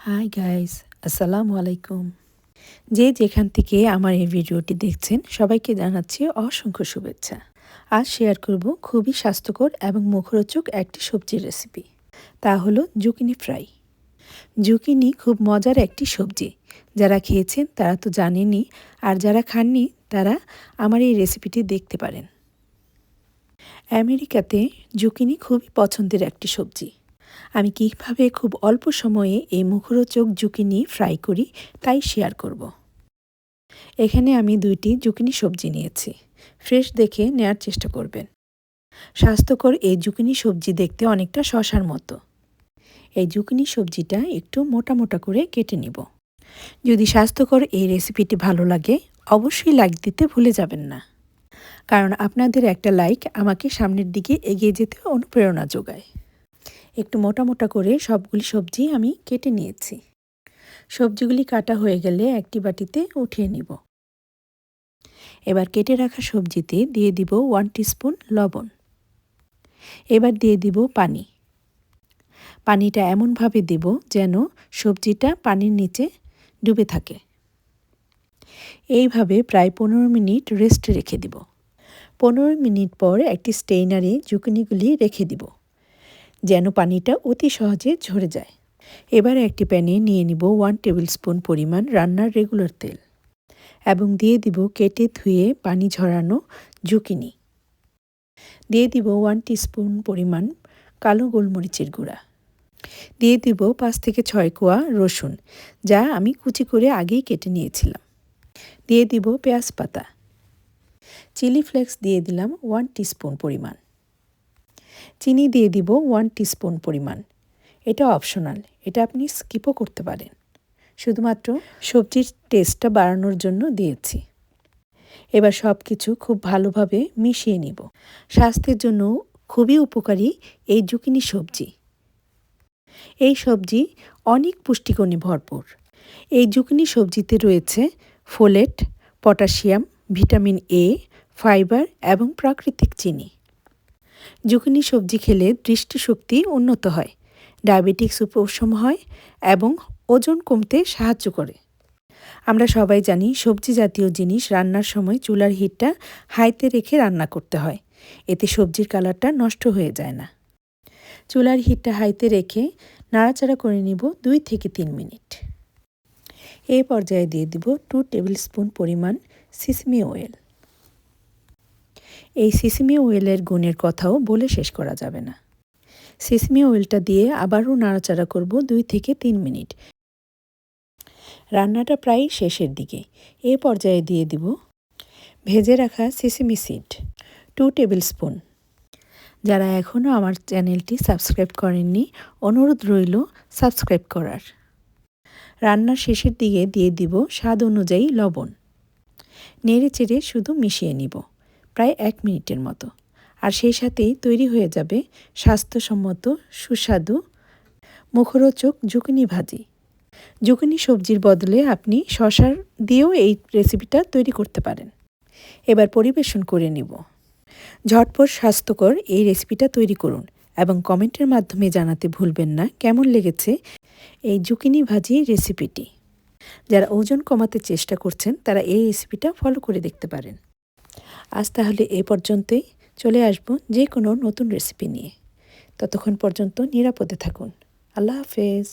Hi guys আসসালামু আলাইকুম যে যেখান থেকে আমার এই ভিডিওটি দেখছেন, সবাইকে জানাচ্ছি অসংখ্য শুভেচ্ছা। আজ শেয়ার করব খুবই স্বাস্থ্যকর এবং মুখরোচক একটি সবজির রেসিপি তা হলো জুকিনি ফ্রাই জুকিনি খুব মজার একটি সবজি। যারা খেয়েছেন, তারা তো জানেনই, আর যারা খাননি, তারা আমার এই রেসিপিটি দেখতে পারেন। আমেরিকাতে জুকিনি খুবই পছন্দের একটি সবজি। আমি কীভাবে খুব অল্প সময়ে এই মুখরোচক জুকিনি ফ্রাই করি তাই শেয়ার করব। এখানে আমি দুইটি জুকিনি সবজি নিয়েছি। ফ্রেশ দেখে নেয়ার চেষ্টা করবেন। স্বাস্থ্যকর এই জুকিনি সবজি দেখতে অনেকটা শশার মতো। এই জুকিনি সবজিটা একটু মোটা মোটা করে কেটে নিব। যদি স্বাস্থ্যকর এই রেসিপিটি ভালো লাগে, অবশ্যই লাইক দিতে ভুলে যাবেন না। কারণ আপনাদের একটা লাইক আমাকে সামনের দিকে এগিয়ে যেতে অনুপ্রেরণা যোগায়। একটু মোটা মোটা করে সবগুলি সবজি আমি কেটে নিয়েছি। সবজিগুলি কাটা হয়ে গেলে একটি বাটিতে উঠিয়ে নিব। এবার কেটে রাখা সবজিতে দিয়ে দিব ওয়ান টিস্পুন লবণ। এবার দিয়ে দিব পানি। পানিটা এমনভাবে দেব যেন সবজিটা পানির নিচে ডুবে থাকে। এইভাবে প্রায় পনেরো মিনিট রেস্ট রেখে দিব। পনেরো মিনিট পর একটি স্টেইনারে জুকিনিগুলি রেখে দিব। যেন পানিটা অতি সহজে ঝরে যায়। এবার একটি প্যানে নিয়ে নিব ওয়ান টেবিল স্পুন পরিমাণ রান্নার রেগুলার তেল এবং দিয়ে দিব কেটে ধুয়ে পানি ঝরানো জুকিনি। দিয়ে দিব ওয়ান টিস্পুন পরিমাণ কালো গোলমরিচের গুঁড়া। দিয়ে দিব পাঁচ থেকে ছয় কোয়া রসুন, যা আমি কুচি করে আগেই কেটে নিয়েছিলাম। দিয়ে দিব পেঁয়াজ পাতা। চিলি ফ্লেক্স দিয়ে দিলাম ওয়ান টিস্পুন পরিমাণ। চিনি দিয়ে দিব ওয়ান টিস্পুন পরিমাণ। এটা অপশনাল এটা আপনি স্কিপও করতে পারেন। শুধুমাত্র সবজির টেস্টটা বাড়ানোর জন্য দিয়েছি। এবার সব কিছু খুব ভালোভাবে মিশিয়ে নিব। স্বাস্থ্যের জন্য খুবই উপকারী এই জুকিনি সবজি। এই সবজি অনেক পুষ্টিকণে ভরপুর। এই জুকিনি সবজিতে রয়েছে folate potassium vitamin A fibre এবং প্রাকৃতিক চিনি। জুকিনি সবজি খেলে দৃষ্টিশক্তি উন্নত হয় ডায়াবেটিক্স উপশম হয় এবং ওজন কমতে সাহায্য করে। আমরা সবাই জানি সবজি জাতীয় জিনিস রান্নার সময় চুলার হিটটা হাইতে রেখে রান্না করতে হয়, এতে সবজির কালারটা নষ্ট হয়ে যায় না। চুলার হিটটা হাইতে রেখে নাড়াচাড়া করে নিব দুই থেকে তিন মিনিট। এই পর্যায়ে দিয়ে দিব টু টেবিল স্পুন পরিমাণ সিসমি অয়েল। এই সিসমি ওয়েলের গুণের কথাও বলে শেষ করা যাবে না। সিসমি ওয়েলটা দিয়ে আবারও নাড়াচাড়া করব দুই থেকে তিন মিনিট। রান্নাটা প্রায় শেষের দিকে। এ পর্যায়ে দিয়ে দিব ভেজে রাখা sesame seed two tablespoon যারা এখনও আমার চ্যানেলটি সাবস্ক্রাইব করেননি, অনুরোধ রইল সাবস্ক্রাইব করার। রান্নার শেষের দিকে দিয়ে দিব স্বাদ অনুযায়ী লবণ। নেড়ে চেড়ে শুধু মিশিয়ে নিব। প্রায় এক মিনিটের মতো। আর সেই সাথেই তৈরি হয়ে যাবে স্বাস্থ্যসম্মত, সুস্বাদু, মুখরোচক জুকিনি ভাজি। জুকিনি সবজির বদলে আপনি শশার দিয়েও এই রেসিপিটা তৈরি করতে পারেন। এবার পরিবেশন করে নিব। ঝটপট স্বাস্থ্যকর এই রেসিপিটা তৈরি করুন এবং কমেন্টের মাধ্যমে জানাতে ভুলবেন না কেমন লেগেছে এই জুকিনি ভাজি রেসিপিটি যারা ওজন কমাতে চেষ্টা করছেন, তারা এই রেসিপিটা ফলো করে দেখতে পারেন। আজ তাহলে এ পর্যন্তই। চলে আসব যে কোনো নতুন রেসিপি নিয়ে। ততক্ষণ পর্যন্ত নিরাপদে থাকুন। আল্লাহ হাফেজ।